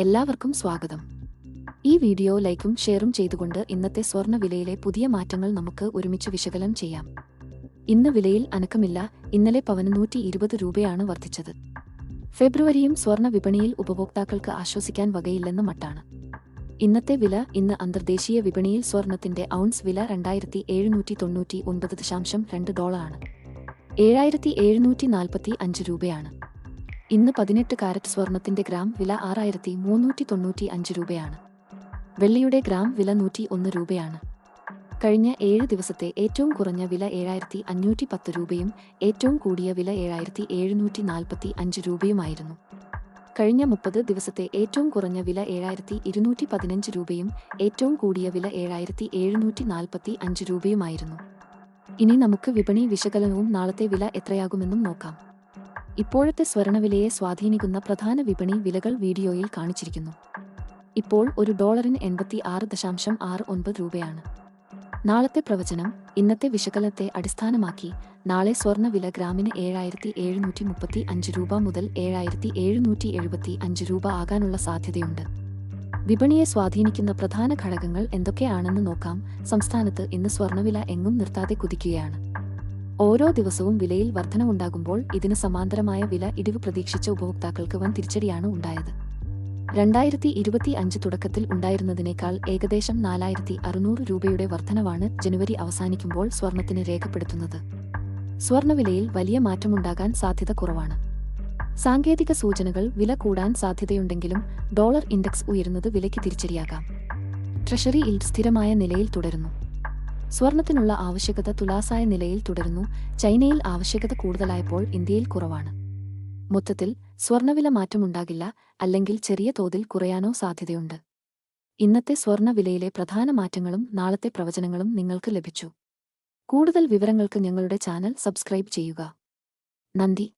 എല്ലാവർക്കും സ്വാഗതം. ഈ വീഡിയോ ലൈക്കും ഷെയറും ചെയ്തുകൊണ്ട് ഇന്നത്തെ സ്വർണ വിലയിലെ പുതിയ മാറ്റങ്ങൾ നമുക്ക് ഒരുമിച്ച് വിശകലനം ചെയ്യാം. ഇന്ന് വിലയിൽ അനക്കമില്ല ഇന്നലെ പവന് നൂറ്റി ഇരുപത് രൂപയാണ് വർദ്ധിച്ചത്. ഫെബ്രുവരിയും സ്വർണ വിപണിയിൽ ഉപഭോക്താക്കൾക്ക് ആശ്വസിക്കാൻ വകയില്ലെന്ന് മട്ടാണ്. ഇന്നത്തെ വില ഇന്ന് അന്തർദേശീയ വിപണിയിൽ സ്വർണത്തിന്റെ ഔൺസ് വില രണ്ടായിരത്തി എഴുന്നൂറ്റി തൊണ്ണൂറ്റി ഒൻപത് ദശാംശം രണ്ട് ഡോളറാണ്. ഏഴായിരത്തി എഴുന്നൂറ്റി നാൽപ്പത്തി അഞ്ച് രൂപയാണ്. ഇന്ന് പതിനെട്ട് കാരറ്റ് സ്വർണത്തിന്റെ ഗ്രാം വില ആറായിരത്തി മൂന്നൂറ്റി തൊണ്ണൂറ്റി അഞ്ച് രൂപയാണ്. വെള്ളിയുടെ ഗ്രാം വില നൂറ്റി ഒന്ന് രൂപയാണ്. കഴിഞ്ഞ ഏഴ് ദിവസത്തെ ഏറ്റവും കുറഞ്ഞ വില ഏഴായിരത്തി അഞ്ഞൂറ്റി പത്ത് രൂപയും ഏറ്റവും കൂടിയ വില ഏഴായിരത്തി എഴുന്നൂറ്റി നാൽപ്പത്തി അഞ്ച് രൂപയുമായിരുന്നു. കഴിഞ്ഞ മുപ്പത് ദിവസത്തെ ഏറ്റവും കുറഞ്ഞ വില ഏഴായിരത്തി ഇരുന്നൂറ്റി പതിനഞ്ച് രൂപയും ഏറ്റവും കൂടിയ വില ഏഴായിരത്തി എഴുന്നൂറ്റി നാൽപ്പത്തി അഞ്ച് രൂപയുമായിരുന്നു. ഇനി നമുക്ക് വിപണി വിശകലനവും നാളത്തെ വില എത്രയാകുമെന്നും നോക്കാം. ഇപ്പോഴത്തെ സ്വർണവിലയെ സ്വാധീനിക്കുന്ന പ്രധാന വിപണി വിലകൾ വീഡിയോയിൽ കാണിച്ചിരിക്കുന്നു. ഇപ്പോൾ ഒരു ഡോളറിന് എൺപത്തി ആറ് ദശാംശം ആറ് ഒൻപത് രൂപയാണ്. നാളത്തെ പ്രവചനം ഇന്നത്തെ വിശകലനത്തെ അടിസ്ഥാനമാക്കി നാളെ സ്വർണ വില ഗ്രാമിന് ഏഴായിരത്തി എഴുന്നൂറ്റി മുപ്പത്തി അഞ്ച് രൂപ മുതൽ ഏഴായിരത്തി എഴുന്നൂറ്റി എഴുപത്തി അഞ്ച് രൂപ ആകാനുള്ള സാധ്യതയുണ്ട്. വിപണിയെ സ്വാധീനിക്കുന്ന പ്രധാന ഘടകങ്ങൾ എന്തൊക്കെയാണെന്ന് നോക്കാം. സംസ്ഥാനത്ത് ഇന്ന് സ്വർണവില എങ്ങും നിർത്താതെ കുതിക്കുകയാണ്. ഓരോ ദിവസവും വിലയിൽ വർധനവുണ്ടാകുമ്പോൾ ഇതിന് സമാന്തരമായ വില ഇടിവ് പ്രതീക്ഷിച്ച ഉപഭോക്താക്കൾക്ക് വൻ തിരിച്ചടിയാണ് ഉണ്ടായത്. രണ്ടായിരത്തി ഇരുപത്തി അഞ്ച് തുടക്കത്തിൽ ഉണ്ടായിരുന്നതിനേക്കാൾ ഏകദേശം നാലായിരത്തി അറുന്നൂറ് രൂപയുടെ വർധനവാണ് ജനുവരി അവസാനിക്കുമ്പോൾ സ്വർണത്തിന് രേഖപ്പെടുത്തുന്നത്. സ്വർണവിലയിൽ വലിയ മാറ്റമുണ്ടാകാൻ സാധ്യത കുറവാണ്. സാങ്കേതിക സൂചനകൾ വില കൂടാൻ സാധ്യതയുണ്ടെങ്കിലും ഡോളർ ഇൻഡെക്സ് ഉയരുന്നത് വിലയ്ക്ക് തിരിച്ചടിയാകാം. ട്രഷറി ഇൽഡ് സ്ഥിരമായ നിലയിൽ തുടരുന്നു. സ്വർണത്തിനുള്ള ആവശ്യകത തുലാസായ നിലയിൽ തുടരുന്നു. ചൈനയിൽ ആവശ്യകത കൂടുതലായപ്പോൾ ഇന്ത്യയിൽ കുറവാണ്. മൊത്തത്തിൽ സ്വർണവില മാറ്റമുണ്ടാകില്ല അല്ലെങ്കിൽ ചെറിയ തോതിൽ കുറയാനോ സാധ്യതയുണ്ട്. ഇന്നത്തെ സ്വർണവിലയിലെ പ്രധാന മാറ്റങ്ങളും നാളത്തെ പ്രവചനങ്ങളും നിങ്ങൾക്ക് ലഭിച്ചു. കൂടുതൽ വിവരങ്ങൾക്ക് ഞങ്ങളുടെ ചാനൽ സബ്സ്ക്രൈബ് ചെയ്യുക. നന്ദി.